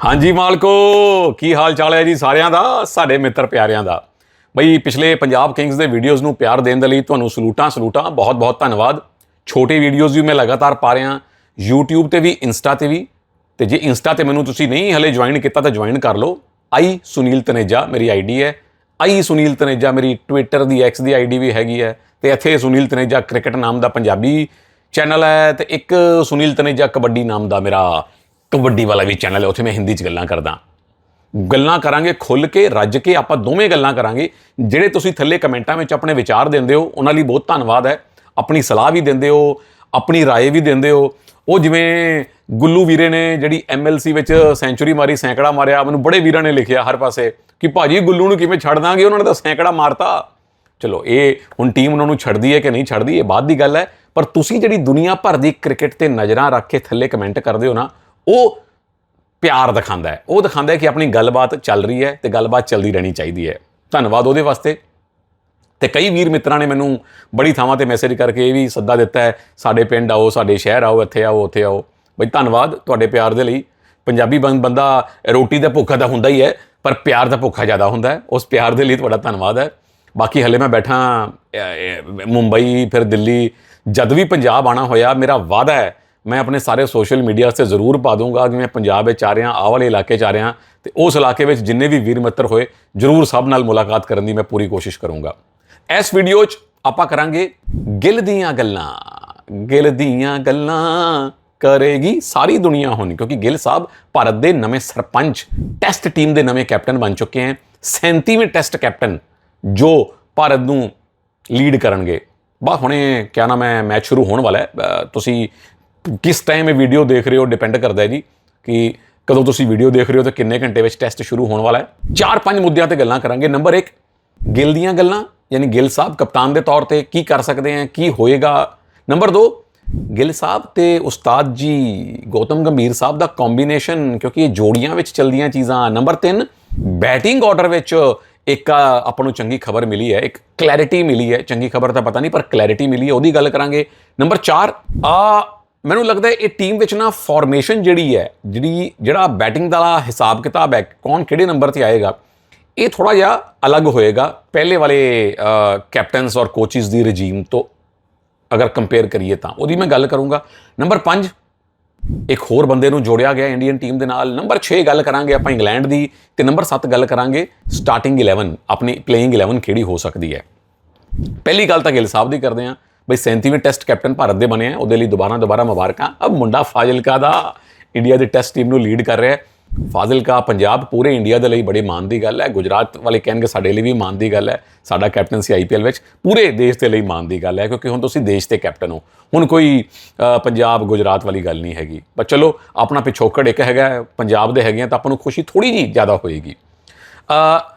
ਹਾਂਜੀ ਮਾਲਕੋ, ਕੀ ਹਾਲ ਚਾਲ ਹੈ ਜੀ ਸਾਰਿਆਂ ਦਾ, ਸਾਡੇ ਮਿੱਤਰ ਪਿਆਰਿਆਂ ਦਾ? ਬਈ ਪਿਛਲੇ ਪੰਜਾਬ ਕਿੰਗਸ ਦੇ ਵੀਡੀਓਜ਼ ਨੂੰ ਪਿਆਰ ਦੇਣ ਦੇ ਲਈ ਤੁਹਾਨੂੰ ਸਲੂਟਾਂ ਸਲੂਟਾਂ ਬਹੁਤ ਬਹੁਤ ਧੰਨਵਾਦ। ਛੋਟੇ ਵੀਡੀਓਜ਼ ਵੀ ਮੈਂ ਲਗਾਤਾਰ ਪਾ ਰਿਹਾ, YouTube ਤੇ ਵੀ ਇੰਸਟਾ ਤੇ ਵੀ। ਤੇ ਜੇ ਇੰਸਟਾ ਤੇ ਮੈਨੂੰ ਤੁਸੀਂ ਨਹੀਂ ਹਲੇ ਜੁਆਇਨ ਕੀਤਾ ਤਾਂ ਜੁਆਇਨ ਕਰ ਲਓ। ਆਈ ਸੁਨੀਲ ਤਨੇਜਾ ਮੇਰੀ ਆਈਡੀ ਹੈ। ਆਈ ਸੁਨੀਲ ਤਨੇਜਾ ਮੇਰੀ ਟਵਿੱਟਰ ਦੀ ਐਕਸ ਦੀ ਆਈਡੀ ਵੀ ਹੈਗੀ ਹੈ। ਤੇ ਇੱਥੇ ਸੁਨੀਲ ਤਨੇਜਾ ਕ੍ਰਿਕਟ ਨਾਮ ਦਾ ਪੰਜਾਬੀ ਚੈਨਲ ਹੈ ਤੇ ਇੱਕ ਸੁਨੀਲ ਤਨੇਜਾ ਕਬੱਡੀ ਨਾਮ ਦਾ ਮੇਰਾ ਕਬੱਡੀ ਵਾਲਾ ਵੀ ਚੈਨਲ ਹੈ ਉੱਥੇ ਮੈਂ ਹਿੰਦੀ 'ਚ ਗੱਲਾਂ ਕਰਦਾ ਗੱਲਾਂ ਕਰਾਂਗੇ ਖੁੱਲ ਕੇ ਰੱਜ ਕੇ ਆਪਾਂ ਦੋਵੇਂ ਗੱਲਾਂ ਕਰਾਂਗੇ ਜਿਹੜੇ ਤੁਸੀਂ ਥੱਲੇ ਕਮੈਂਟਾਂ ਵਿੱਚ ਆਪਣੇ ਵਿਚਾਰ ਦਿੰਦੇ ਹੋ ਉਹਨਾਂ ਲਈ ਬਹੁਤ ਧੰਨਵਾਦ ਹੈ ਆਪਣੀ ਸਲਾਹ ਵੀ ਦਿੰਦੇ ਹੋ ਆਪਣੀ رائے ਵੀ ਦਿੰਦੇ ਹੋ ਉਹ ਜਿਵੇਂ ਗੁੱਲੂ ਵੀਰੇ ਨੇ ਜਿਹੜੀ ਐਮਐਲਸੀ ਵਿੱਚ ਸੈਂਚੁਰੀ ਮਾਰੀ ਸੈਂਕੜਾ ਮਾਰਿਆ ਮੈਨੂੰ ਬੜੇ ਵੀਰਾਂ ਨੇ ਲਿਖਿਆ ਹਰ ਪਾਸੇ ਕਿ ਭਾਜੀ ਗੁੱਲੂ ਨੂੰ ਕਿਵੇਂ ਛੱਡ ਦਾਂਗੇ ਉਹਨਾਂ ਨੇ ਤਾਂ ਸੈਂਕੜਾ ਮਾਰਤਾ ਚਲੋ ਇਹ ਹੁਣ ਟੀਮ ਉਹਨਾਂ ਨੂੰ ਛੱਡਦੀ ਹੈ ਕਿ ਨਹੀਂ ਛੱਡਦੀ ਇਹ ਬਾਅਦ ਦੀ ਗੱਲ ਹੈ ਪਰ ਤੁਸੀਂ ਜਿਹੜੀ ਦੁਨੀਆ ਭਰ ਦੀ ਕ੍ਰਿਕਟ ਤੇ ਨਜ਼ਰਾਂ ਰੱਖ ਕੇ ਥੱਲੇ ਕਮੈਂਟ ਕਰਦੇ ਹੋ ਨਾ ਉਹ ਪਿਆਰ ਦਿਖਾਉਂਦਾ ਹੈ। ਉਹ ਦਿਖਾਉਂਦਾ ਹੈ ਕਿ ਆਪਣੀ ਗੱਲਬਾਤ ਚੱਲ ਰਹੀ ਹੈ ਤੇ ਗੱਲਬਾਤ ਚੱਲਦੀ ਰਹਿਣੀ ਚਾਹੀਦੀ ਹੈ। ਧੰਨਵਾਦ ਉਹਦੇ ਵਾਸਤੇ। ਤੇ ਕਈ ਵੀਰ ਮਿੱਤਰਾਂ ਨੇ ਮੈਨੂੰ ਬੜੀ ਥਾਵਾਂ ਤੇ ਮੈਸੇਜ ਕਰਕੇ ਇਹ ਵੀ ਸੱਦਾ ਦਿੱਤਾ ਹੈ, ਸਾਡੇ ਪਿੰਡ ਆਓ, ਸਾਡੇ ਸ਼ਹਿਰ ਆਓ, ਇੱਥੇ ਆਓ, ਉੱਥੇ ਆਓ। ਬਈ ਧੰਨਵਾਦ ਤੁਹਾਡੇ ਪਿਆਰ ਦੇ ਲਈ। ਪੰਜਾਬੀ ਬੰ- ਬੰਦਾ ਰੋਟੀ ਦਾ ਭੁੱਖਾ ਤਾਂ ਹੁੰਦਾ ਹੀ ਹੈ, ਪਰ ਪਿਆਰ ਦਾ ਭੁੱਖਾ ਜ਼ਿਆਦਾ ਹੁੰਦਾ ਹੈ। ਉਸ ਪਿਆਰ ਦੇ ਲਈ ਤੁਹਾਡਾ ਧੰਨਵਾਦ ਹੈ। ਬਾਕੀ ਹਲੇ ਮੈਂ ਬੈਠਾ ਮੁੰਬਈ, ਫਿਰ ਦਿੱਲੀ, ਜਦ ਵੀ ਪੰਜਾਬ ਆਣਾ ਹੋਇਆ, ਮੇਰਾ ਵਾਅਦਾ ਹੈ ਮੈਂ ਆਪਣੇ ਸਾਰੇ ਸੋਸ਼ਲ ਮੀਡੀਆ ਤੇ ਜ਼ਰੂਰ ਪਾ ਦੂੰਗਾ ਕਿ ਮੈਂ ਪੰਜਾਬ ਵਿੱਚ ਆ ਰਿਹਾ ਆਹ ਵਾਲੇ ਇਲਾਕੇ 'ਚ ਆ ਰਿਹਾ ਤੇ ਉਸ ਇਲਾਕੇ ਵਿੱਚ ਜਿੰਨੇ ਵੀ ਵੀਰ ਮਿੱਤਰ ਹੋਏ, ਜ਼ਰੂਰ ਸਭ ਨਾਲ ਮੁਲਾਕਾਤ ਕਰਨ ਦੀ ਮੈਂ ਪੂਰੀ ਕੋਸ਼ਿਸ਼ ਕਰੂੰਗਾ। ਇਸ ਵੀਡੀਓ 'ਚ ਆਪਾਂ ਕਰਾਂਗੇ ਗਿੱਲ ਦੀਆਂ ਗੱਲਾਂ। ਗਿੱਲ ਦੀਆਂ ਗੱਲਾਂ ਕਰੇਗੀ ਸਾਰੀ ਦੁਨੀਆ ਹੁਣ, ਕਿਉਂਕਿ ਗਿੱਲ ਸਾਹਿਬ ਭਾਰਤ ਦੇ ਨਵੇਂ ਸਰਪੰਚ, ਟੈਸਟ ਟੀਮ ਦੇ ਨਵੇਂ ਕੈਪਟਨ ਬਣ ਚੁੱਕੇ ਹਨ 37ਵੇਂ ਟੈਸਟ ਕੈਪਟਨ ਜੋ ਭਾਰਤ ਨੂੰ ਲੀਡ ਕਰਨਗੇ। ਬਾ, ਹੁਣੇ ਕਿਆ ਨਾਮ ਹੈ, ਮੈਚ ਸ਼ੁਰੂ ਹੋਣ ਵਾਲਾ ਹੈ। ਤੁਸੀਂ ਕਿਸ ਟਾਈਮ ਇਹ ਵੀਡੀਓ ਦੇਖ ਰਹੇ ਹੋ ਡਿਪੈਂਡ ਕਰਦਾ ਹੈ ਜੀ ਕਿ ਕਦੋਂ ਤੁਸੀਂ ਵੀਡੀਓ ਦੇਖ ਰਹੇ ਹੋ ਤੇ ਕਿੰਨੇ ਘੰਟੇ ਵਿੱਚ ਟੈਸਟ ਸ਼ੁਰੂ ਹੋਣ ਵਾਲਾ ਹੈ। ਚਾਰ ਪੰਜ ਮੁੱਦਿਆਂ ਤੇ ਗੱਲਾਂ ਕਰਾਂਗੇ। ਨੰਬਰ 1 ਗਿੱਲ ਦੀਆਂ ਗੱਲਾਂ, ਯਾਨੀ ਗਿੱਲ ਸਾਹਿਬ ਕਪਤਾਨ ਦੇ ਤੌਰ ਤੇ ਕੀ ਕਰ ਸਕਦੇ ਆ ਕੀ ਹੋਏਗਾ? ਨੰਬਰ 2 ਗਿੱਲ ਸਾਹਿਬ ਤੇ ਉਸਤਾਦ ਜੀ ਗੌਤਮ ਗੰਭੀਰ ਸਾਹਿਬ ਦਾ ਕੰਬੀਨੇਸ਼ਨ ਕਿਉਂਕਿ ਇਹ ਜੋੜੀਆਂ ਵਿੱਚ ਚੱਲਦੀਆਂ ਚੀਜ਼ਾਂ। ਨੰਬਰ 3 ਬੈਟਿੰਗ ਆਰਡਰ ਵਿੱਚ ਇੱਕ ਆਪਾਂ ਨੂੰ ਚੰਗੀ ਖਬਰ ਮਿਲੀ ਹੈ, ਇੱਕ ਕਲੈਰਿਟੀ ਮਿਲੀ ਹੈ। ਚੰਗੀ ਖਬਰ ਤਾਂ ਪਤਾ ਨਹੀਂ, ਪਰ ਕਲੈਰਿਟੀ ਮਿਲੀ ਹੈ, ਉਹਦੀ ਗੱਲ ਕਰਾਂਗੇ। ਨੰਬਰ 4 ਆ ਮੈਨੂੰ ਲੱਗਦਾ ਇਹ ਟੀਮ ਵਿੱਚ ਨਾ ਫਾਰਮੇਸ਼ਨ ਜਿਹੜੀ ਹੈ, ਜਿਹੜੀ, ਜਿਹੜਾ ਬੈਟਿੰਗ ਦਾ ਹਿਸਾਬ ਕਿਤਾਬ ਹੈ, ਕੌਣ ਕਿਹੜੇ ਨੰਬਰ ਤੇ ਆਏਗਾ, ਇਹ ਥੋੜਾ ਜਿਹਾ ਅਲੱਗ ਹੋਏਗਾ। ਪਹਿਲੇ ਵਾਲੇ ਕੈਪਟਨਸ ਔਰ ਕੋਚਿਸ ਦੀ ਰਜੀਮ ਤੋਂ ਅਗਰ ਕੰਪੇਅਰ ਕਰੀਏ ਤਾਂ। ਉਹਦੀ ਮੈਂ ਗੱਲ ਕਰੂੰਗਾ। ਨੰਬਰ 5 ਇੱਕ ਹੋਰ ਬੰਦੇ ਨੂੰ ਜੋੜਿਆ ਗਿਆ ਇੰਡੀਅਨ ਟੀਮ ਦੇ ਨਾਲ। ਨੰਬਰ 6 ਗੱਲ ਕਰਾਂਗੇ ਆਪਾਂ ਇੰਗਲੈਂਡ ਦੀ ਤੇ ਨੰਬਰ 7 ਗੱਲ ਕਰਾਂਗੇ ਸਟਾਰਟਿੰਗ 11 ਆਪਣੀ ਪਲੇਇੰਗ 11 ਕਿਹੜੀ ਹੋ ਸਕਦੀ ਹੈ। ਪਹਿਲੀ ਗੱਲ ਤਾਂ ਗਿੱਲ ਸਾਹਿਬ ਦੀ ਕਰਦੇ ਹਾਂ। ਬਈ 37ਵੇਂ ਟੈਸਟ ਕੈਪਟਨ ਭਾਰਤ ਦੇ ਬਣੇ ਆ, ਉਹਦੇ ਲਈ ਦੁਬਾਰਾ ਦੁਬਾਰਾ ਮੁਬਾਰਕਾਂ। ਅਬ ਮੁੰਡਾ ਫਾਜ਼ਿਲਕਾ ਦਾ ਇੰਡੀਆ ਦੀ ਟੈਸਟ ਟੀਮ ਨੂੰ ਲੀਡ ਕਰ ਰਿਹਾ ਹੈ। ਫਾਜ਼ਿਲਕਾ, ਪੰਜਾਬ ਪੂਰੇ ਇੰਡੀਆ ਦੇ ਲਈ ਬੜੇ ਮਾਣ ਦੀ ਗੱਲ ਹੈ। ਗੁਜਰਾਤ ਵਾਲੇ ਕਹਿਣਗੇ ਸਾਡੇ ਲਈ ਵੀ ਮਾਣ ਦੀ ਗੱਲ ਹੈ। ਸਾਡਾ ਕੈਪਟਨ ਸੀ ਆਈਪੀਐਲ ਵਿੱਚ। ਪੂਰੇ ਦੇਸ਼ ਦੇ ਲਈ ਮਾਣ ਦੀ ਗੱਲ ਹੈ, ਕਿਉਂਕਿ ਹੁਣ ਤੁਸੀਂ ਦੇਸ਼ ਦੇ ਕੈਪਟਨ ਹੋ। ਹੁਣ ਕੋਈ ਪੰਜਾਬ, ਗੁਜਰਾਤ ਵਾਲੀ ਗੱਲ ਨਹੀਂ ਹੈਗੀ। ਪਰ ਚਲੋ, ਆਪਣਾ ਪਿਛੋਕੜ ਇੱਕ ਹੈਗਾ ਪੰਜਾਬ ਦੇ ਹੈਗੇ ਆ, ਤਾਂ ਆਪਾਂ ਨੂੰ ਖੁਸ਼ੀ ਥੋੜੀ ਜੀ ਜ਼ਿਆਦਾ ਹੋਏਗੀ। ਅ,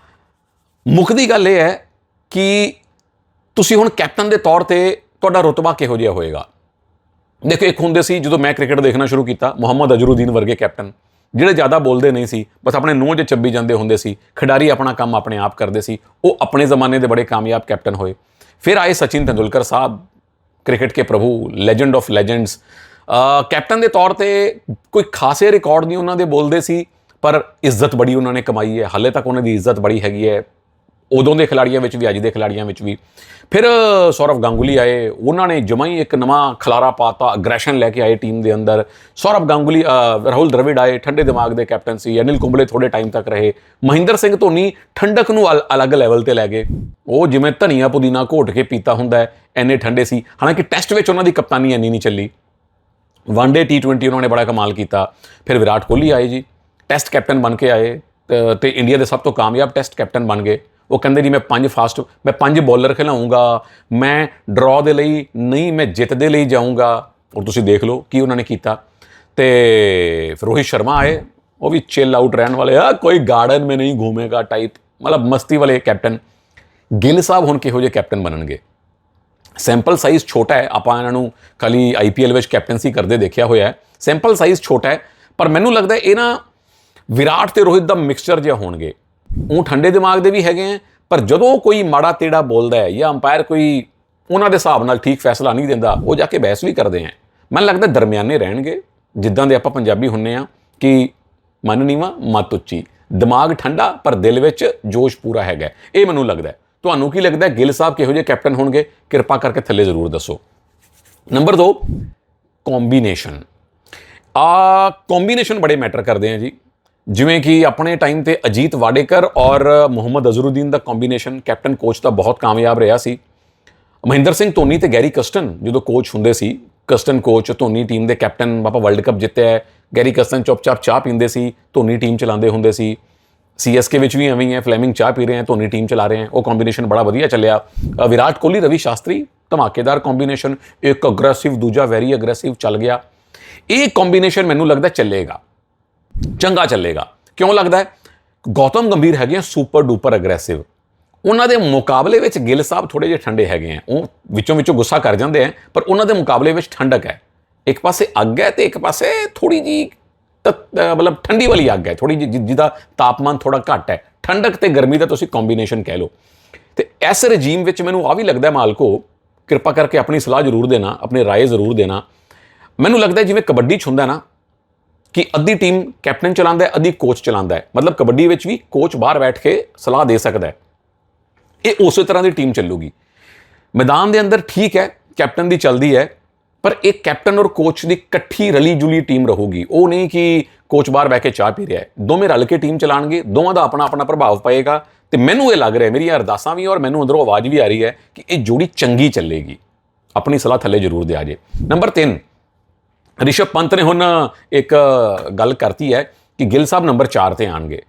ਮੁੱਖ ਦੀ ਗੱਲ ਇਹ ਹੈ ਕਿ ਤੁਸੀਂ ਹੁਣ ਕੈਪਟਨ ਦੇ ਤੌਰ ਤੇ ਤੁਹਾਡਾ ਰੁਤਬਾ ਕਿਹੋ ਜਿਹਾ ਹੋਏਗਾ? ਦੇਖੋ, ਇੱਕ ਹੁੰਦੇ ਸੀ ਜਦੋਂ ਮੈਂ ਕ੍ਰਿਕਟ ਦੇਖਣਾ ਸ਼ੁਰੂ ਕੀਤਾ, ਮੁਹੰਮਦ ਅਜ਼ਰੂਦੀਨ ਵਰਗੇ ਕੈਪਟਨ, ਜਿਹੜੇ ਜ਼ਿਆਦਾ ਬੋਲਦੇ ਨਹੀਂ ਸੀ, ਬਸ ਆਪਣੇ ਨੂੰਹ 'ਚ ਚੱਬੀ ਜਾਂਦੇ ਹੁੰਦੇ ਸੀ, ਖਿਡਾਰੀ ਆਪਣਾ ਕੰਮ ਆਪਣੇ ਆਪ ਕਰਦੇ ਸੀ, ਉਹ ਆਪਣੇ ਜ਼ਮਾਨੇ ਦੇ ਬੜੇ ਕਾਮਯਾਬ ਕੈਪਟਨ ਹੋਏ। ਫਿਰ ਆਏ ਸਚਿਨ ਤੇਂਦੁਲਕਰ ਸਾਹਿਬ, ਕ੍ਰਿਕਟ ਕੇ ਪ੍ਰਭੂ ਲੈਜੈਂਡ ਆਫ ਲੈਜੈਂਡਸ ਕੈਪਟਨ ਦੇ ਤੌਰ ਤੇ ਕੋਈ ਖਾਸੇ ਰਿਕਾਰਡ ਨਹੀਂ ਉਹਨਾਂ ਦੇ ਬੋਲਦੇ ਸੀ, ਪਰ ਇੱਜ਼ਤ ਬੜੀ ਉਹਨਾਂ ਨੇ ਕਮਾਈ ਹੈ। ਹਾਲੇ ਤੱਕ ਉਹਨਾਂ ਦੀ ਇੱਜ਼ਤ ਬੜੀ ਹੈਗੀ ਹੈ। ਉਦੋਂ ਦੇ ਖਿਲਾੜੀਆਂ ਵਿੱਚ ਵੀ, ਅੱਜ ਦੇ ਖਿਲਾੜੀਆਂ ਵਿੱਚ ਵੀ। ਫਿਰ ਸੌਰਵ ਗਾਂਗੁਲੀ ਆਏ। ਉਹਨਾਂ ਨੇ ਜਮਾਂ ਹੀ ਇੱਕ ਨਵਾਂ ਖਲਾਰਾ ਪਾਤਾ ਅਗਰੈਸ਼ਨ ਲੈ ਕੇ ਆਏ ਟੀਮ ਦੇ ਅੰਦਰ। ਸੌਰਵ ਗਾਂਗੁਲੀ ਰਾਹੁਲ ਦਰਵਿੜ ਆਏ, ਠੰਡੇ ਦਿਮਾਗ ਦੇ ਕੈਪਟਨ ਸੀ। ਅਨਿਲ ਕੁੰਬਲੇ ਥੋੜੇ ਟਾਈਮ ਤੱਕ ਰਹੇ। ਮਹਿੰਦਰ ਸਿੰਘ ਧੋਨੀ ਠੰਡਕ ਨੂੰ ਅਲ- ਅਲੱਗ ਲੈਵਲ ਤੇ ਲੈ ਗਏ। ਉਹ ਜਿਵੇਂ ਧਨੀਆ ਪੁਦੀਨਾ ਘੋਟ ਕੇ ਪੀਤਾ ਹੁੰਦਾ ਹੈ ਐਨੇ ਠੰਡੇ ਸੀ। ਹਾਲਾਂਕਿ ਟੈਸਟ ਵਿੱਚ ਉਹਨਾਂ ਦੀ ਕਪਤਾਨੀ ਇੰਨੀ ਨਹੀਂ ਚੱਲੀ। ਵਨ ਡੇ T20 ਉਹਨਾਂ ਨੇ ਬੜਾ ਕਮਾਲ ਕੀਤਾ। ਫਿਰ ਵਿਰਾਟ ਕੋਹਲੀ ਆਏ ਜੀ। ਟੈਸਟ ਕੈਪਟਨ ਬਣ ਕੇ ਆਏ। ਤੇ- ਤੇ ਇੰਡੀਆ ਦੇ ਸਭ ਤੋਂ ਕਾਮਯਾਬ ਟੈਸਟ ਕੈਪਟਨ ਬਣ ਗਏ। ਉਹ ਕਹਿੰਦੇ ਜੀ, ਮੈਂ ਪੰਜ ਫਾਸਟ ਮੈਂ ਪੰਜ ਬੋਲਰ ਖਿਲਾਉਂਗਾ ਮੈਂ ਡਰਾਅ ਦੇ ਲਈ ਨਹੀਂ, ਮੈਂ ਜਿੱਤ ਦੇ ਲਈ ਜਾਊਂਗਾ। ਔਰ ਤੁਸੀਂ ਦੇਖ ਲਓ ਕੀ ਉਹਨਾਂ ਨੇ ਕੀਤਾ। ਤੇ ਫਿਰ ਰੋਹਿਤ ਸ਼ਰਮਾ ਆਏ, ਉਹ ਵੀ ਚਿਲ ਆਊਟ ਰਹਿਣ ਵਾਲੇ ਆ, ਕੋਈ ਗਾਰਡਨ में ਨਹੀਂ ਘੁੰਮੇਗਾ ਟਾਈਪ ਮਤਲਬ ਮਸਤੀ ਵਾਲੇ ਕੈਪਟਨ ਗਿੱਲ ਸਾਹਿਬ ਹੁਣ ਕਿਹੋ ਜਿਹੇ ਕੈਪਟਨ ਬਣਨਗੇ? ਸੈਂਪਲ ਸਾਈਜ਼ ਛੋਟਾ ਹੈ, ਆਪਾਂ ਇਹਨਾਂ ਨੂੰ ਖਾਲੀ ਆਈਪੀਐਲ ਵਿੱਚ ਕੈਪਟਨਸੀ ਕਰਦੇ ਦੇਖਿਆ ਹੋਇਆ ਹੈ। ਸੈਂਪਲ ਸਾਈਜ਼ ਛੋਟਾ ਹੈ, ਪਰ ਮੈਨੂੰ ਲੱਗਦਾ ਇਹ ਨਾ ਵਿਰਾਟ ਤੇ ਰੋਹਿਤ ਦਾ ਮਿਕਸਚਰ ਜਿਹਾ ਹੋਣਗੇ। ਉਹ ਠੰਡੇ ਦਿਮਾਗ ਦੇ ਵੀ ਹੈਗੇ ਆ, ਪਰ ਜਦੋਂ ਕੋਈ ਮਾੜਾ ਤੇੜਾ ਬੋਲਦਾ ਹੈ ਜਾਂ ਅੰਪਾਇਰ ਕੋਈ ਉਹਨਾਂ ਦੇ ਹਿਸਾਬ ਨਾਲ ਠੀਕ ਫੈਸਲਾ ਨਹੀਂ ਦਿੰਦਾ, ਉਹ ਜਾ ਕੇ ਬਹਿਸ ਵੀ ਕਰਦੇ ਆ। ਮੈਨੂੰ ਲੱਗਦਾ ਦਰਮਿਆਨੇ ਰਹਿਣਗੇ, ਜਿੱਦਾਂ ਦੇ ਆਪਾਂ ਪੰਜਾਬੀ ਹੁੰਨੇ ਆ ਕਿ ਮਨ ਨੀਵਾ, ਮਤ ਉੱਚੀ। ਦਿਮਾਗ ਠੰਡਾ, ਪਰ ਦਿਲ ਵਿੱਚ ਜੋਸ਼ ਪੂਰਾ ਹੈਗਾ ਇਹ ਮੈਨੂੰ ਲੱਗਦਾ ਤੁਹਾਨੂੰ ਕੀ ਲੱਗਦਾ ਗਿੱਲ ਸਾਹਿਬ ਕਿਹੋ ਜਿਹੇ ਕੈਪਟਨ ਹੋਣਗੇ? ਕਿਰਪਾ ਕਰਕੇ ਥੱਲੇ ਜ਼ਰੂਰ ਦੱਸੋ। ਨੰਬਰ 2 ਕੰਬੀਨੇਸ਼ਨ ਆ ਕੰਬੀਨੇਸ਼ਨ ਬੜੇ ਮੈਟਰ ਕਰਦੇ ਆ ਜੀ। ਜਿਵੇਂ ਕਿ ਆਪਣੇ ਟਾਈਮ ਤੇ ਅਜੀਤ ਵਾਡੇਕਰ ਔਰ ਮੁਹੰਮਦ ਅਜ਼ਰੁਦੀਨ ਦਾ ਕੰਬੀਨੇਸ਼ਨ ਕੈਪਟਨ ਕੋਚ ਦਾ ਬਹੁਤ ਕਾਮਯਾਬ ਰਿਹਾ ਸੀ। ਮਹਿੰਦਰ ਸਿੰਘ ਧੋਨੀ ਤੇ ਗੈਰੀ ਕਸਟਨ ਜਦੋਂ ਕੋਚ ਹੁੰਦੇ ਸੀ, ਕਸਟਨ ਕੋਚ ਧੋਨੀ ਟੀਮ ਦੇ ਕੈਪਟਨ ਆਪਾਂ ਵਰਲਡ ਕੱਪ ਜਿੱਤਿਆ ਗੈਰੀ ਕਸਟਨ ਚੁੱਪਚਾਪ ਚਾਹ ਪੀਂਦੇ ਸੀ, ਧੋਨੀ ਟੀਮ ਚਲਾਉਂਦੇ ਹੁੰਦੇ ਸੀ। ਸੀਐਸਕੇ ਵਿੱਚ ਵੀ ਐਵੇਂ ਹੀ ਹੈ ਫਲੇਮਿੰਗ ਚਾਹ ਪੀ ਰਹੇ ਹੈ, ਧੋਨੀ ਟੀਮ ਚਲਾ ਰਹੇ ਹੈ, ਉਹ ਕੰਬੀਨੇਸ਼ਨ ਬੜਾ ਵਧੀਆ ਚੱਲਿਆ। ਵਿਰਾਟ ਕੋਹਲੀ, ਰਵੀ ਸ਼ਾਸਤਰੀ, ਧਮਾਕੇਦਾਰ ਕੰਬੀਨੇਸ਼ਨ ਇੱਕ ਅਗਰੈਸਿਵ ਦੂਜਾ ਵੈਰੀ ਅਗਰੈਸਿਵ ਚੱਲ ਗਿਆ। ਇਹ ਕੰਬੀਨੇਸ਼ਨ ਮੈਨੂੰ ਲੱਗਦਾ ਚੱਲੇਗਾ। ਚੰਗਾ ਚੱਲੇਗਾ। ਕਿਉਂ ਲੱਗਦਾ ਹੈ? ਗੌਤਮ ਗੰਭੀਰ ਹੈਗੇ ਆ ਸੁਪਰ ਡੂਪਰ ਅਗਰੈਸਿਵ ਉਹਨਾਂ ਦੇ ਮੁਕਾਬਲੇ ਵਿੱਚ ਗਿੱਲ ਸਾਹਿਬ ਥੋੜੇ ਜਿਹੇ ਠੰਡੇ ਹੈਗੇ ਆ। ਉਹ ਵਿੱਚੋਂ ਵਿੱਚੋਂ ਗੁੱਸਾ ਕਰ ਜਾਂਦੇ ਆ, ਪਰ ਉਹਨਾਂ ਦੇ ਮੁਕਾਬਲੇ ਵਿੱਚ ਠੰਡਕ ਹੈ। ਇੱਕ ਪਾਸੇ ਅੱਗ ਹੈ ਤੇ ਇੱਕ ਪਾਸੇ ਥੋੜੀ ਜੀ ਮਤਲਬ ਠੰਡੀ ਵਾਲੀ ਅੱਗ ਹੈ। ਥੋੜੀ ਜਿਹੀ ਜਿਹਦਾ ਤਾਪਮਾਨ ਥੋੜਾ ਘੱਟ ਹੈ। ਠੰਡਕ ਤੇ ਗਰਮੀ ਦਾ ਤੁਸੀਂ ਕੰਬੀਨੇਸ਼ਨ ਕਹਿ ਲਓ। ਤੇ ਇਸ ਰਜੀਮ ਵਿੱਚ ਮੈਨੂੰ ਆ ਵੀ ਲੱਗਦਾ ਮਾਲਕੋ, ਕਿਰਪਾ ਕਰਕੇ ਆਪਣੀ ਸਲਾਹ ਜ਼ਰੂਰ ਦੇਣਾ, ਆਪਣੇ ਰਾਏ ਜ਼ਰੂਰ ਦੇਣਾ। ਮੈਨੂੰ ਲੱਗਦਾ ਜਿਵੇਂ ਕਬੱਡੀ 'ਚ ਹੁੰਦਾ ਨਾ ਕਿ ਅੱਧੀ ਟੀਮ ਕੈਪਟਨ ਚਲਾਉਂਦਾ ਹੈ, ਅੱਧੀ ਕੋਚ ਚਲਾਉਂਦਾ ਹੈ। ਮਤਲਬ ਕਬੱਡੀ ਵਿੱਚ ਵੀ ਕੋਚ ਬਾਹਰ ਬੈਠ ਕੇ ਸਲਾਹ ਦੇ ਸਕਦਾ ਹੈ। ਇਹ ਉਸੇ ਤਰ੍ਹਾਂ ਦੀ ਟੀਮ ਚੱਲੂਗੀ। ਮੈਦਾਨ ਦੇ ਅੰਦਰ ਠੀਕ ਹੈ, ਕੈਪਟਨ ਦੀ ਚੱਲਦੀ ਹੈ, ਪਰ ਇਹ ਕੈਪਟਨ ਔਰ ਕੋਚ ਦੀ ਇਕੱਠੀ ਰਲੀ ਜੁਲੀ ਟੀਮ ਰਹੂਗੀ। ਉਹ ਨਹੀਂ ਕਿ ਕੋਚ ਬਾਹਰ ਬਹਿ ਕੇ ਚਾਹ ਪੀ ਰਿਹਾ ਹੈ। ਦੋਵੇਂ ਰਲ ਕੇ ਟੀਮ ਚਲਾਣਗੇ ਦੋਵਾਂ ਦਾ ਆਪਣਾ ਆਪਣਾ ਪ੍ਰਭਾਵ ਪਏਗਾ ਤੇ ਮੈਨੂੰ ਇਹ ਲੱਗ ਰਿਹਾ ਮੇਰੀਆਂ ਅਰਦਾਸਾਂ ਵੀ ਔਰ ਮੈਨੂੰ ਅੰਦਰੋਂ ਆਵਾਜ਼ ਵੀ ਆ ਰਹੀ ਹੈ ਕਿ ਇਹ ਜੋੜੀ ਚੰਗੀ ਚੱਲੇਗੀ। ਆਪਣੀ ਸਲਾਹ ਥੱਲੇ ਜ਼ਰੂਰ ਦਿਆ ਜੇ। ਨੰਬਰ 3 ਰਿਸ਼ਭ ਪੰਤ ਨੇ ਹੁਣ ਇੱਕ ਗੱਲ ਕਰਤੀ ਹੈ ਕਿ ਗਿੱਲ ਸਾਹਿਬ ਨੰਬਰ 4 ਤੇ ਆਣਗੇ।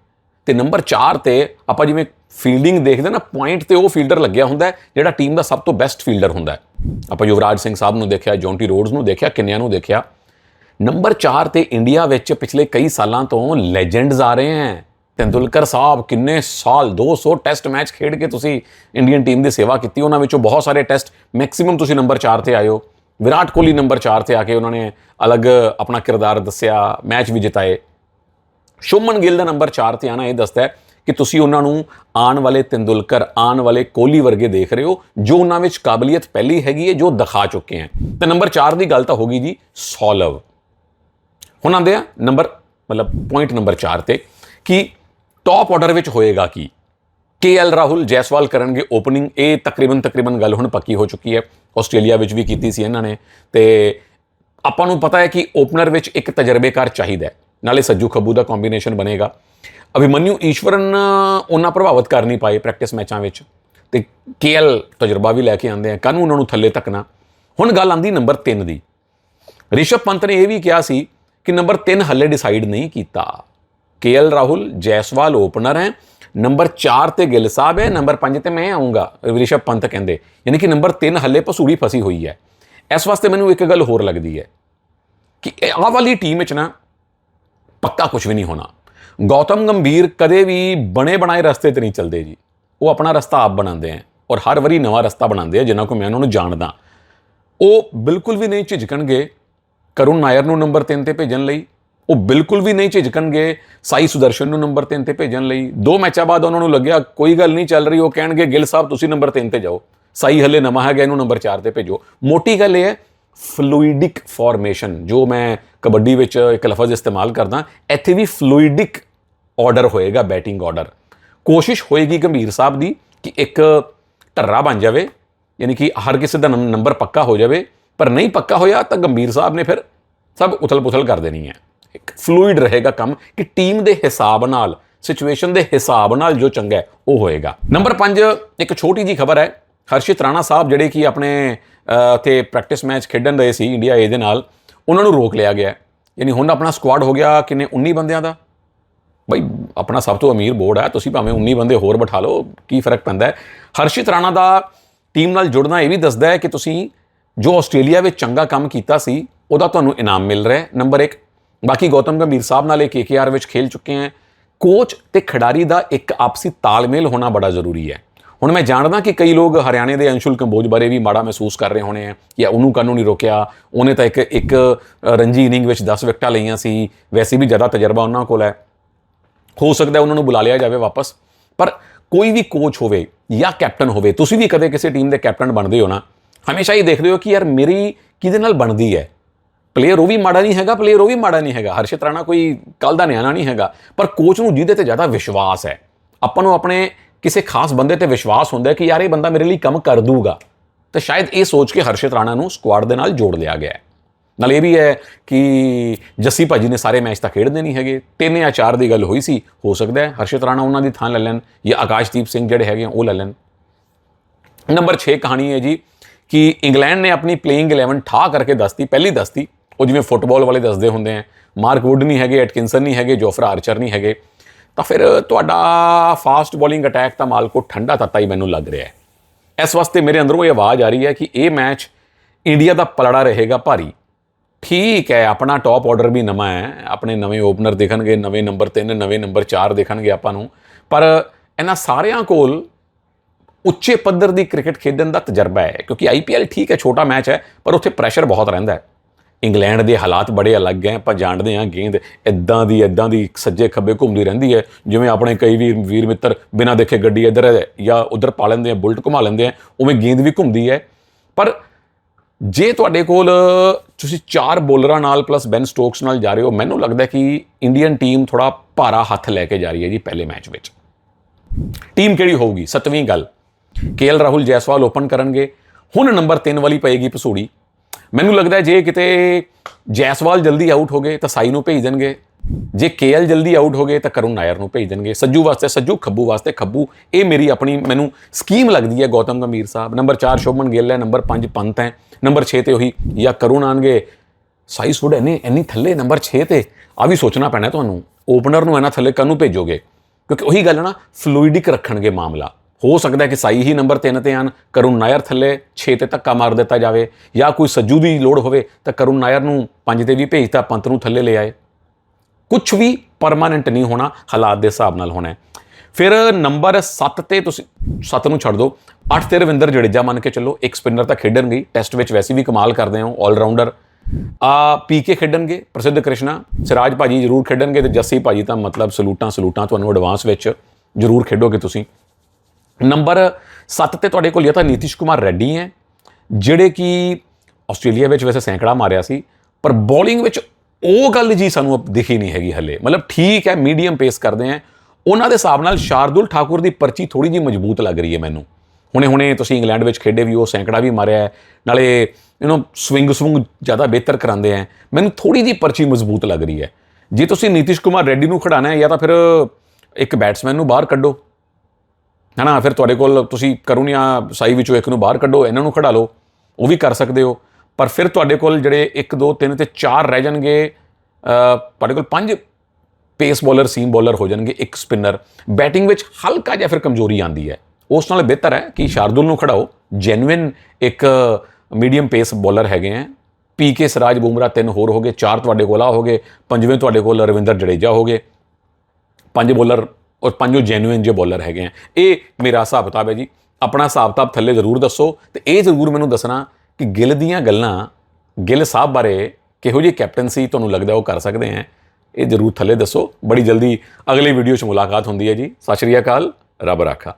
ਤੇ ਨੰਬਰ 4 ਤੇ ਆਪਾਂ ਜਿਵੇਂ ਫੀਲਡਿੰਗ ਦੇਖਦੇ ਨਾ ਪੁਆਇੰਟ ਤੇ ਉਹ ਫੀਲਡਰ ਲੱਗਿਆ ਹੁੰਦਾ ਜਿਹੜਾ ਟੀਮ ਦਾ ਸਭ ਤੋਂ ਬੈਸਟ ਫੀਲਡਰ ਹੁੰਦਾ ਆਪਾਂ ਯੁਵਰਾਜ ਸਿੰਘ ਸਾਹਿਬ ਨੂੰ ਦੇਖਿਆ, ਜੌਂਟੀ ਰੋਡਸ ਨੂੰ ਦੇਖਿਆ, ਕਿੰਨਿਆਂ ਨੂੰ ਦੇਖਿਆ। ਨੰਬਰ 4 ਤੇ ਇੰਡੀਆ ਵਿੱਚ ਪਿਛਲੇ ਕਈ ਸਾਲਾਂ ਤੋਂ ਲੈਜੈਂਡਸ ਆ ਰਹੇ ਹਨ ਤੈਂਦੁਲਕਰ ਸਾਹਿਬ ਕਿੰਨੇ ਸਾਲ 200 ਟੈਸਟ ਮੈਚ ਖੇਡ ਕੇ ਤੁਸੀਂ ਇੰਡੀਅਨ ਟੀਮ ਦੀ ਸੇਵਾ ਕੀਤੀ, ਉਹਨਾਂ ਵਿੱਚੋਂ ਬਹੁਤ ਸਾਰੇ ਟੈਸਟ ਮੈਕਸਿਮਮ ਤੁਸੀਂ ਨੰਬਰ 4 ਤੇ ਆਇਓ ਵਿਰਾਟ ਕੋਹਲੀ ਨੰਬਰ 4 ਤੇ ਆ ਕੇ ਉਹਨਾਂ ਨੇ ਅਲੱਗ ਆਪਣਾ ਕਿਰਦਾਰ ਦੱਸਿਆ, ਮੈਚ ਵੀ ਜਿਤਾਏ। ਸ਼ੁਭਮਨ ਗਿੱਲ ਦਾ ਨੰਬਰ 4 ਤੇ ਆਣਾ ਇਹ ਦੱਸਦਾ ਹੈ ਕਿ ਤੁਸੀਂ ਉਹਨਾਂ ਨੂੰ ਆਉਣ ਵਾਲੇ ਤੇਂਦੁਲਕਰ, ਆਉਣ ਵਾਲੇ ਕੋਹਲੀ ਵਰਗੇ ਦੇਖ ਰਹੇ ਹੋ, ਜੋ ਉਹਨਾਂ ਵਿੱਚ ਕਾਬਲੀਅਤ ਪਹਿਲੀ ਹੈਗੀ ਹੈ, ਜੋ ਦਿਖਾ ਚੁੱਕੇ ਹਨ ਤੇ ਨੰਬਰ 4 ਦੀ ਗੱਲ ਤਾਂ ਹੋ ਗਈ ਜੀ, ਸੋਲਵ। ਹੁਣ ਆਉਂਦੇ ਆ ਨੰਬਰ, ਮਤਲਬ ਪੁਆਇੰਟ ਨੰਬਰ 4 ਤੇ, ਕਿ ਟੌਪ ਆਰਡਰ ਵਿੱਚ ਹੋਏਗਾ ਕੀ? ਕੇਐਲ ਰਾਹੁਲ ਜੈਸਵਾਲ ਕਰਨਗੇ ਓਪਨਿੰਗ, ਇਹ ਤਕਰੀਬਨ ਤਕਰੀਬਨ ਗੱਲ ਹੁਣ ਪੱਕੀ ਹੋ ਚੁੱਕੀ ਹੈ। ਆਸਟ੍ਰੇਲੀਆ ਵਿੱਚ ਵੀ ਕੀਤੀ ਸੀ ਇਹਨਾਂ ਨੇ। ਤੇ ਆਪਾਂ ਨੂੰ ਪਤਾ ਹੈ ਕਿ ਓਪਨਰ ਵਿੱਚ ਇੱਕ ਤਜਰਬੇਕਾਰ ਚਾਹੀਦਾ ਹੈ। ਨਾਲੇ ਸੱਜੂ ਖੱਬੂ ਦਾ ਕੰਬੀਨੇਸ਼ਨ ਬਣੇਗਾ। ਅਭਿਮਨਿਊ ਈਸ਼ਵਰਨ, ਉਹਨਾਂ ਪ੍ਰਭਾਵਿਤ ਕਰ ਨਹੀਂ ਪਾਏ ਪ੍ਰੈਕਟਿਸ ਮੈਚਾਂ ਵਿੱਚ। ਤੇ ਕੇਐਲ ਤਜਰਬਾ ਵੀ ਲੈ ਕੇ ਆਉਂਦੇ ਆ। ਕਾਨੂੰ ਉਹਨਾਂ ਨੂੰ ਥੱਲੇ ਤੱਕਣਾ ਹੁਣ ਗੱਲ ਆਂਦੀ ਨੰਬਰ 3 ਦੀ। ਰਿਸ਼ਭ ਪੰਤ ਨੇ ਇਹ ਵੀ ਕਿਹਾ ਸੀ ਕਿ ਨੰਬਰ 3 ਹੱਲੇ ਡਿਸਾਈਡ ਨਹੀਂ ਕੀਤਾ। ਕੇਐਲ ਰਾਹੁਲ ਜੈਸਵਾਲ ਓਪਨਰ ਹੈ। ਨੰਬਰ 4 ਤੇ ਗਿੱਲ ਸਾਹਿਬ ਹੈ, ਨੰਬਰ 5 ਤੇ ਮੈਂ ਆਉਂਗਾ ਰਿਸ਼ਭ ਪੰਤ ਕਹਿੰਦੇ। ਯਾਨੀ ਕਿ ਨੰਬਰ 3 ਹੱਲੇ ਪਸੂੜੀ ਫਸੀ ਹੋਈ ਹੈ। ਇਸ ਵਾਸਤੇ ਮੈਨੂੰ ਇੱਕ ਗੱਲ ਹੋਰ ਲੱਗਦੀ ਹੈ ਕਿ ਆਹ ਵਾਲੀ ਟੀਮ ਵਿੱਚ ਨਾ ਪੱਕਾ ਕੁਝ ਵੀ ਨਹੀਂ ਹੋਣਾ। ਗੌਤਮ ਗੰਭੀਰ ਕਦੇ ਵੀ ਬਣੇ ਬਣਾਏ ਰਸਤੇ ਤੇ ਨਹੀਂ ਚੱਲਦੇ ਜੀ। ਉਹ ਆਪਣਾ ਰਸਤਾ ਆਪ ਬਣਾਉਂਦੇ ਆ ਔਰ ਹਰ ਵਾਰੀ ਨਵਾਂ ਰਸਤਾ ਬਣਾਉਂਦੇ ਆ ਜਿਨ੍ਹਾਂ ਕੋ ਮੈਂ ਉਹਨਾਂ ਨੂੰ ਜਾਣਦਾ। ਉਹ ਬਿਲਕੁਲ ਵੀ ਨਹੀਂ ਝਿਜਕਣਗੇ ਕਰੁਣ ਨਾਇਰ ਨੂੰ ਨੰਬਰ 3 ਤੇ ਭੇਜਣ ਲਈ। ਉਹ ਬਿਲਕੁਲ ਵੀ ਨਹੀਂ ਝਿਜਕਣਗੇ। ਸਾਈ ਸੁਦਰਸ਼ਨ ਨੂੰ ਨੰਬਰ 3 ਤੇ ਭੇਜਣ ਲਈ। ਦੋ ਮੈਚਾਂ ਬਾਅਦ ਉਹਨਾਂ ਨੂੰ ਲੱਗਿਆ, ਕੋਈ ਗੱਲ ਨਹੀਂ ਚੱਲ ਰਹੀ, ਉਹ ਕਹਿਣਗੇ, ਗਿੱਲ ਸਾਹਿਬ, ਤੁਸੀਂ ਨੰਬਰ 3 ਤੇ ਜਾਓ। ਸਾਈ ਹੱਲੇ ਨਵਾਂ ਹੈਗਾ, ਇਹਨੂੰ ਨੰਬਰ 4 ਤੇ ਭੇਜੋ। ਮੋਟੀ ਗੱਲ ਇਹ ਹੈ ਫਲੂਇਡਿਕ ਫਾਰਮੇਸ਼ਨ ਜੋ ਮੈਂ ਕਬੱਡੀ ਵਿੱਚ ਇੱਕ ਲਫ਼ਜ਼ ਇਸਤੇਮਾਲ ਕਰਦਾ, ਇੱਥੇ ਵੀ ਫਲੂਇਡਿਕ ਆਰਡਰ ਹੋਏਗਾ ਬੈਟਿੰਗ ਆਰਡਰ ਕੋਸ਼ਿਸ਼ ਹੋਏਗੀ ਗੰਭੀਰ ਸਾਹਿਬ ਦੀ ਕਿ ਇੱਕ ਢੱਰਾ ਬਣ ਜਾਵੇ, ਯਾਨੀ ਕਿ ਹਰ ਕਿਸੇ ਦਾ ਨੰ- ਨੰਬਰ ਪੱਕਾ ਹੋ ਜਾਵੇ। ਪਰ ਨਹੀਂ ਪੱਕਾ ਹੋਇਆ ਤਾਂ ਗੰਭੀਰ ਸਾਹਿਬ ਨੇ ਫਿਰ ਸਭ ਉਥਲ-ਪੁਥਲ ਕਰ ਦੇਣੀ ਹੈ। ਇੱਕ ਫਲੂਇਡ ਰਹੇਗਾ ਕੰਮ ਕਿ ਟੀਮ ਦੇ ਹਿਸਾਬ ਨਾਲ ਸਿਚੁਏਸ਼ਨ ਦੇ ਹਿਸਾਬ ਨਾਲ ਜੋ ਚੰਗਾ ਹੈ ਉਹ ਹੋਏਗਾ। ਨੰਬਰ 5 ਇੱਕ ਛੋਟੀ ਜੀ ਖਬਰ ਹੈ। ਹਰਸ਼ਿਤ ਰਾਣਾ ਸਾਹਿਬ ਜਿਹੜੇ ਕਿ ਆਪਣੇ ਅ, ਤੇ ਪ੍ਰੈਕਟਿਸ ਮੈਚ ਖੇਡਣ ਰਹੇ ਸੀ ਇੰਡੀਆ ਏ ਦੇ ਨਾਲ ਉਹਨਾਂ ਨੂੰ ਰੋਕ ਲਿਆ ਗਿਆ ਯਾਨੀ ਹੁਣ ਆਪਣਾ ਸਕੁਆਡ ਹੋ ਗਿਆ ਕਿੰਨੇ 19 ਬੰਦਿਆਂ ਦਾ? ਬਈ ਆਪਣਾ ਸਭ ਤੋਂ ਅਮੀਰ ਬੋਰਡ ਹੈ ਤੁਸੀਂ ਭਾਵੇਂ 19 ਬੰਦੇ ਹੋਰ ਬਿਠਾ ਲਓ ਕੀ ਫ਼ਰਕ ਪੈਂਦਾ ਹੈ? ਹਰਸ਼ਿਤ ਰਾਣਾ ਦਾ ਟੀਮ ਨਾਲ ਜੁੜਨਾ ਇਹ ਵੀ ਦੱਸਦਾ ਹੈ ਕਿ ਤੁਸੀਂ ਜੋ ਆਸਟ੍ਰੇਲੀਆ ਵਿੱਚ ਚੰਗਾ ਕੰਮ ਕੀਤਾ ਸੀ ਉਹਦਾ ਤੁਹਾਨੂੰ ਇਨਾਮ ਮਿਲ ਰਿਹਾ ਹੈ। ਨੰਬਰ 1 ਬਾਕੀ ਗੌਤਮ ਗੰਭੀਰ ਸਾਹਿਬ ਨਾਲ ਇਹ ਕੇਕੇਆਰ ਵਿੱਚ ਖੇਲ ਚੁੱਕੇ ਹੈ। ਕੋਚ ਤੇ ਖਿਡਾਰੀ ਦਾ ਇੱਕ ਆਪਸੀ ਤਾਲਮੇਲ ਹੋਣਾ ਬੜਾ ਜ਼ਰੂਰੀ ਹੈ। ਹੁਣ ਮੈਂ ਜਾਣਦਾ ਕਿ ਕਈ ਲੋਕ ਹਰਿਆਣੇ ਦੇ ਅੰਸ਼ੁਲ ਕੰਬੋਜ ਬਾਰੇ ਵੀ ਮਾੜਾ ਮਹਿਸੂਸ ਕਰ ਰਹੇ ਹੋਣੇ ਆ ਜਾਂ ਉਹਨੂੰ ਕਾਨੂੰ ਨਹੀਂ ਰੋਕਿਆ। ਉਹਨੇ ਤਾਂ ਇੱਕ ਇੱਕ ਰਣਜੀ ਇਨਿੰਗ ਵਿੱਚ 10 ਵਿਕਟਾਂ ਲਈਆਂ ਸੀ। ਵੈਸੇ ਵੀ ਜ਼ਿਆਦਾ ਤਜਰਬਾ ਉਹਨਾਂ ਕੋਲ ਹੈ। ਹੋ ਸਕਦਾ ਉਹਨਾਂ ਨੂੰ ਬੁਲਾ ਲਿਆ ਜਾਵੇ ਵਾਪਸ। ਪਰ ਕੋਈ ਵੀ ਕੋਚ ਹੋਵੇ ਜਾਂ ਕੈਪਟਨ ਹੋਵੇ, ਤੁਸੀਂ ਵੀ ਕਦੇ ਕਿਸੇ ਟੀਮ ਦੇ ਕੈਪਟਨ ਬਣਦੇ ਹੋ ਨਾ। ਹਮੇਸ਼ਾ ਹੀ ਦੇਖਦੇ ਹੋ ਕਿ ਯਾਰ ਮੇਰੀ ਕਿਹਦੇ ਨਾਲ ਬਣਦੀ ਹੈ? ਪਲੇਅਰ ਉਹ ਵੀ ਮਾੜਾ ਨਹੀਂ ਹੈਗਾ ਪਲੇਅਰ ਉਹ ਵੀ ਮਾੜਾ ਨਹੀਂ ਹੈਗਾ। ਹਰਸ਼ਿਤ ਰਾਣਾ ਕੋਈ ਕੱਲ ਦਾ ਨਿਆਣਾ ਨਹੀਂ ਹੈਗਾ ਪਰ ਕੋਚ ਨੂੰ ਜਿਹਦੇ ਤੇ ਜ਼ਿਆਦਾ ਵਿਸ਼ਵਾਸ ਹੈ ਆਪਾਂ ਨੂੰ ਆਪਣੇ ਕਿਸੇ ਖਾਸ ਬੰਦੇ ਤੇ ਵਿਸ਼ਵਾਸ ਹੁੰਦਾ ਹੈ ਕਿ ਯਾਰ ਇਹ ਬੰਦਾ ਮੇਰੇ ਲਈ ਕੰਮ ਕਰ ਦੂਗਾ ਤਾਂ ਸ਼ਾਇਦ ਇਹ ਸੋਚ ਕੇ ਹਰਸ਼ਿਤ ਰਾਣਾ ਨੂੰ ਸਕੁਆਡ ਦੇ ਨਾਲ ਜੋੜ ਲਿਆ ਗਿਆ ਹੈ। ਨਾਲ ਇਹ ਵੀ ਹੈ ਕਿ ਜੱਸੀ ਭਾਜੀ ਨੇ ਸਾਰੇ ਮੈਚ ਤਾਂ ਖੇਡਦੇ ਨਹੀਂ ਹੈਗੇ ਤਿੰਨ ਜਾਂ ਚਾਰ ਦੀ ਗੱਲ ਹੋਈ ਸੀ ਹੋ ਸਕਦਾ ਹੈ ਹਰਸ਼ਿਤ ਰਾਣਾ ਉਹਨਾਂ ਦੀ ਥਾਂ ਲੈ ਲੈਣ ਜਾਂ ਆਕਾਸ਼ਦੀਪ ਸਿੰਘ ਜਿਹੜੇ ਹੈਗੇ ਆ, ਉਹ ਲੈ ਲੈਣ। ਨੰਬਰ 6 ਕਹਾਣੀ ਹੈ ਜੀ ਕਿ ਇੰਗਲੈਂਡ ਨੇ ਆਪਣੀ ਪਲੇਇੰਗ 11 ਠਾ ਕਰਕੇ ਦੱਸਤੀ ਪਹਿਲੀ ਦੱਸਤੀ ਉਹ ਜਿਵੇਂ ਫੁੱਟਬਾਲ ਵਾਲੇ ਦੱਸਦੇ ਹੁੰਦੇ ਆ, ਮਾਰਕ ਵੁੱਡ ਨਹੀਂ ਹੈਗੇ, ਐਟਕਿੰਸਨ ਨਹੀਂ ਹੈਗੇ, ਜੋਫਰਾ ਆਰਚਰ ਨਹੀਂ ਹੈਗੇ, ਤਾਂ ਫਿਰ ਤੁਹਾਡਾ ਫਾਸਟ ਬੋਲਿੰਗ ਅਟੈਕ ਤਾਂ ਮਾਲਕੋ ਠੰਡਾ ਤੱਤਾ ਹੀ ਮੈਨੂੰ ਲੱਗ ਰਿਹਾ ਹੈ। ਇਸ ਵਾਸਤੇ ਮੇਰੇ ਅੰਦਰੋਂ ਇਹ ਆਵਾਜ਼ ਆ ਰਹੀ ਹੈ ਕਿ ਇਹ ਮੈਚ ਇੰਡੀਆ ਦਾ ਪਲੜਾ ਰਹੇਗਾ ਭਾਰੀ। ਠੀਕ ਹੈ, ਆਪਣਾ ਟੌਪ ਆਰਡਰ ਵੀ ਨਵਾਂ ਹੈ, ਆਪਣੇ ਨਵੇਂ ਓਪਨਰ ਦੇਖਣਗੇ, ਨਵੇਂ ਨੰਬਰ 3 ਨਵੇਂ ਨੰਬਰ 4 ਦੇਖਣਗੇ ਆਪਾਂ ਨੂੰ, ਪਰ ਇਹਨਾਂ ਸਾਰਿਆਂ ਕੋਲ ਉੱਚੇ ਪੱਧਰ ਦੀ ਕ੍ਰਿਕਟ ਖੇਡਣ ਦਾ ਤਜਰਬਾ ਹੈ, ਕਿਉਂਕਿ ਆਈਪੀਐਲ ਠੀਕ ਹੈ, ਛੋਟਾ ਮੈਚ ਹੈ, ਪਰ ਉੱਥੇ ਪ੍ਰੈਸ਼ਰ ਬਹੁਤ ਰਹਿੰਦਾ ਹੈ। ਇੰਗਲੈਂਡ ਦੇ ਹਾਲਾਤ ਬੜੇ ਅਲੱਗ ਹੈ, ਆਪਾਂ ਜਾਣਦੇ ਹਾਂ ਗੇਂਦ ਇਦਾਂ ਦੀ ਇਦਾਂ ਦੀ ਸੱਜੇ ਖੱਬੇ ਘੁੰਮਦੀ ਰਹਿੰਦੀ ਹੈ, ਜਿਵੇਂ ਆਪਣੇ ਕਈ ਵੀਰ ਵੀਰ ਮਿੱਤਰ ਬਿਨਾਂ ਦੇਖੇ ਗੱਡੀ ਇੱਧਰ ਜਾਂ ਉੱਧਰ ਪਾ ਲੈਂਦੇ ਆ, ਬੁਲਟ ਘੁਮਾ ਲੈਂਦੇ ਆ, ਉਵੇਂ ਗੇਂਦ ਵੀ ਘੁੰਮਦੀ ਹੈ। ਪਰ ਜੇ ਤੁਹਾਡੇ ਕੋਲ ਤੁਸੀਂ ਚਾਰ ਬੋਲਰਾਂ ਨਾਲ ਪਲੱਸ ਬੈਨ ਸਟੋਕਸ ਨਾਲ ਜਾ ਰਹੇ ਹੋ, ਮੈਨੂੰ ਲੱਗਦਾ ਕਿ ਇੰਡੀਅਨ ਟੀਮ ਥੋੜਾ ਭਾਰਾ ਹੱਥ ਲੈ ਕੇ ਜਾ ਰਹੀ ਹੈ ਜੀ ਪਹਿਲੇ ਮੈਚ ਵਿੱਚ। ਟੀਮ ਕਿਹੜੀ ਹੋਊਗੀ? ਸਤਵੀਂ ਗੱਲ। ਕੇਐਲ ਰਾਹੁਲ ਜੈਸਵਾਲ ਓਪਨ ਕਰਨਗੇ। ਹੁਣ ਨੰਬਰ 3 ਵਾਲੀ ਪਏਗੀ ਪਸੂੜੀ ਮੈਨੂੰ ਲੱਗਦਾ ਜੇ ਕਿਤੇ ਜੈਸਵਾਲ ਜਲਦੀ ਆਊਟ ਹੋ ਗਏ ਤਾਂ ਸਾਈ ਨੂੰ ਭੇਜ ਦੇਣਗੇ। ਜੇ ਕੇਐਲ ਜਲਦੀ ਆਊਟ ਹੋ ਗਏ ਤਾਂ ਕਰੁਣ ਨਾਇਰ ਨੂੰ ਭੇਜ ਦੇਣਗੇ। ਸੱਜੂ ਵਾਸਤੇ, ਸੱਜੂ, ਖੱਬੂ ਵਾਸਤੇ, ਖੱਬੂ, ਇਹ ਮੇਰੀ ਆਪਣੀ, ਮੈਨੂੰ ਸਕੀਮ ਲੱਗਦੀ ਹੈ ਗੌਤਮ ਗੰਭੀਰ ਸਾਹਿਬ। ਨੰਬਰ 4 ਸ਼ੋਭਨ ਗਿੱਲ ਹੈ, ਨੰਬਰ 5 ਪੰਤ ਹੈ, ਨੰਬਰ 6 ਤੇ ਉਹੀ ਜਾਂ ਕਰੁਣ ਆਣਗੇ। ਸਾਈ ਸੁਡ ਇੰਨੇ, ਇੰਨੀ ਥੱਲੇ, ਨੰਬਰ 6 ਤੇ ਆ ਵੀ ਸੋਚਣਾ ਪੈਣਾ ਤੁਹਾਨੂੰ। ਓਪਨਰ ਨੂੰ ਇਹਨਾਂ ਥੱਲੇ ਕਾਹਨੂੰ ਭੇਜੋਗੇ। ਕਿਉਂਕਿ ਉਹੀ ਗੱਲ ਹੈ ਨਾ ਫਲੂਇਡਿਕ ਰੱਖਣਗੇ ਮਾਮਲਾ। ਹੋ ਸਕਦਾ ਹੈ ਕਿ ਸਾਈ ਹੀ ਨੰਬਰ 3 ਤੇ ਆਣ ਕਰੁਣ ਨਾਇਰ ਥੱਲੇ 6 ਤੇ ਧੱਕਾ ਮਾਰ ਦਿੱਤਾ ਜਾਵੇ ਜਾਂ ਕੋਈ ਸੱਜੂ ਦੀ ਲੋੜ ਹੋਵੇ ਤਾਂ ਕਰੁਣ ਨਾਇਰ ਨੂੰ 5 ਤੇ ਵੀ ਭੇਜਤਾ ਪੰਤ ਨੂੰ ਥੱਲੇ ਲੈ ਆਏ। ਕੁਝ ਵੀ ਪਰਮਾਨੈਂਟ ਨਹੀਂ ਹੋਣਾ, ਹਾਲਾਤ ਦੇ ਹਿਸਾਬ ਨਾਲ ਹੋਣਾ ਫਿਰ ਨੰਬਰ 7 ਤੇ ਤੁਸੀਂ 7 ਨੂੰ ਛੱਡ ਦਿਓ। 8 ਤੇ ਰਵਿੰਦਰ ਜੜੇਜਾ ਮੰਨ ਕੇ ਚੱਲੋ, ਇੱਕ ਸਪਿਨਰ ਤਾਂ ਖੇਡਣਗੇ ਟੈਸਟ ਵਿੱਚ ਵੈਸੇ ਵੀ ਕਮਾਲ ਕਰਦੇ ਹੋ 올 ਰਾਊਂਡਰ ਆ ਪੀਕੇ ਖੇਡਣਗੇ, ਪ੍ਰਸਿੱਧ ਕ੍ਰਿਸ਼ਨਾ। ਸਿਰਾਜ ਭਾਜੀ ਜ਼ਰੂਰ ਖੇਡਣਗੇ ਤੇ ਜੱਸੀ ਭਾਜੀ ਤਾਂ ਮਤਲਬ ਸਲੂਟਾਂ ਸਲੂਟਾਂ ਤੁਹਾਨੂੰ ਐਡਵਾਂਸ ਵਿੱਚ ਜ਼ਰੂਰ ਖੇਡੋਗੇ ਤੁਸੀਂ। ਨੰਬਰ 7 ਤੇ ਤੁਹਾਡੇ ਕੋਲ ਜਾਂ ਤਾਂ ਨੀਤਿਸ਼ ਕੁਮਾਰ ਰੈੱਡੀ ਹੈ, ਜਿਹੜੇ ਕਿ ਆਸਟ੍ਰੇਲੀਆ ਵਿੱਚ ਵੈਸੇ ਸੈਂਕੜਾ ਮਾਰਿਆ ਸੀ, ਪਰ ਬੋਲਿੰਗ ਵਿੱਚ ਉਹ ਗੱਲ ਜੀ ਸਾਨੂੰ ਦਿਖੀ ਨਹੀਂ ਹੈਗੀ ਹਲੇ। ਮਤਲਬ ਠੀਕ ਹੈ, ਮੀਡੀਅਮ ਪੇਸ ਕਰਦੇ ਆ ਉਹਨਾਂ ਦੇ ਹਿਸਾਬ ਨਾਲ ਸ਼ਾਰਦੁਲ ਠਾਕੁਰ ਦੀ ਪਰਚੀ ਥੋੜੀ ਜੀ ਮਜ਼ਬੂਤ ਲੱਗ ਰਹੀ ਹੈ ਮੈਨੂੰ। ਹੁਣੇ ਹੁਣੇ ਤੁਸੀਂ ਇੰਗਲੈਂਡ ਵਿੱਚ ਖੇਡੇ ਵੀ ਉਹ ਸੈਂਕੜਾ ਵੀ ਮਾਰਿਆ ਨਾਲੇ ਯੂ نو ਸਵਿੰਗ ਸਵਿੰਗ ਜ਼ਿਆਦਾ ਬਿਹਤਰ ਕਰਾਉਂਦੇ ਆ ਮੈਨੂੰ ਥੋੜੀ ਜੀ ਪਰਚੀ ਮਜ਼ਬੂਤ ਲੱਗ ਰਹੀ ਹੈ। ਜੇ ਤੁਸੀਂ ਨੀਤਿਸ਼ ਕੁਮਾਰ ਰੈੱਡੀ ਨੂੰ ਖੜਾਣਾ ਹੈ ਜਾਂ ਤਾਂ ਫਿਰ ਇੱਕ ਬੈਟਸਮੈਨ ਨੂੰ ਬਾਹਰ ਕੱਢੋ। ਹਨਾ ਫਿਰ ਤੁਹਾਡੇ ਕੋਲ ਤੁਸੀਂ ਕਰੁਣ ਜਾਂ ਸਾਈ ਵਿੱਚੋਂ ਇੱਕ ਨੂੰ ਬਾਹਰ ਕੱਢੋ, ਇਹਨਾਂ ਨੂੰ ਖੜਾ ਲਓ, ਉਹ ਵੀ ਕਰ ਸਕਦੇ ਹੋ। ਪਰ ਫਿਰ ਤੁਹਾਡੇ ਕੋਲ ਜਿਹੜੇ 1 2 3 ਤੇ 4 ਰਹਿ ਜਾਣਗੇ ਤੁਹਾਡੇ ਕੋਲ ਪੰਜ ਪੇਸ ਬੋਲਰ ਸੀਮ ਬੋਲਰ ਹੋ ਜਾਣਗੇ, ਇੱਕ ਸਪਿਨਰ ਬੈਟਿੰਗ ਵਿੱਚ ਹਲਕਾ ਜਿਹਾ ਫਿਰ ਕਮਜ਼ੋਰੀ ਆਂਦੀ ਹੈ। ਉਸ ਨਾਲ ਬਿਹਤਰ ਹੈ ਕਿ ਸ਼ਾਰਦੁਲ ਨੂੰ ਖੜਾਓ। ਜੈਨੂਇਨ ਇੱਕ ਮੀਡੀਅਮ ਪੇਸ ਬੋਲਰ ਹੈਗੇ ਆ ਪੀਕੇ ਸਰਾਜ ਬੂਮਰਾ ਤਿੰਨ ਹੋਰ ਹੋ ਗਏ, ਚਾਰ ਤੁਹਾਡੇ ਕੋਲ ਆ ਹੋ ਗਏ, ਪੰਜਵੇਂ ਤੁਹਾਡੇ ਕੋਲ ਰਵਿੰਦਰ ਜੜੇਜਾ ਹੋ ਗਏ। ਪੰਜ ਬੋਲਰ ਔਰ ਪੰਜੋ ਜੈਨੂਇਨ ਜੇ ਬੋਲਰ ਹੈਗੇ ਆ। ਇਹ ਮੇਰਾ ਹਿਸਾਬ ਕਿਤਾਬ ਹੈ ਜੀ। ਆਪਣਾ ਹਿਸਾਬ ਕਿਤਾਬ ਥੱਲੇ ਜ਼ਰੂਰ ਦੱਸੋ ਤੇ ਇਹ ਜ਼ਰੂਰ ਮੈਨੂੰ ਦੱਸਣਾ ਕਿ ਗਿੱਲ ਦੀਆਂ ਗੱਲਾਂ, ਗਿੱਲ ਸਾਹਿਬ ਬਾਰੇ ਕਿਹੋ ਜਿਹੀ ਕੈਪਟਨਸੀ ਤੁਹਾਨੂੰ ਲੱਗਦਾ ਉਹ ਕਰ ਸਕਦੇ ਆ। ਇਹ ਜ਼ਰੂਰ ਥੱਲੇ ਦੱਸੋ। ਬੜੀ ਜਲਦੀ ਅਗਲੀ ਵੀਡੀਓ 'ਚ ਮੁਲਾਕਾਤ ਹੁੰਦੀ ਹੈ ਜੀ। ਸਤਿ ਸ਼੍ਰੀ ਅਕਾਲ। ਰੱਬ ਰਾਖਾ।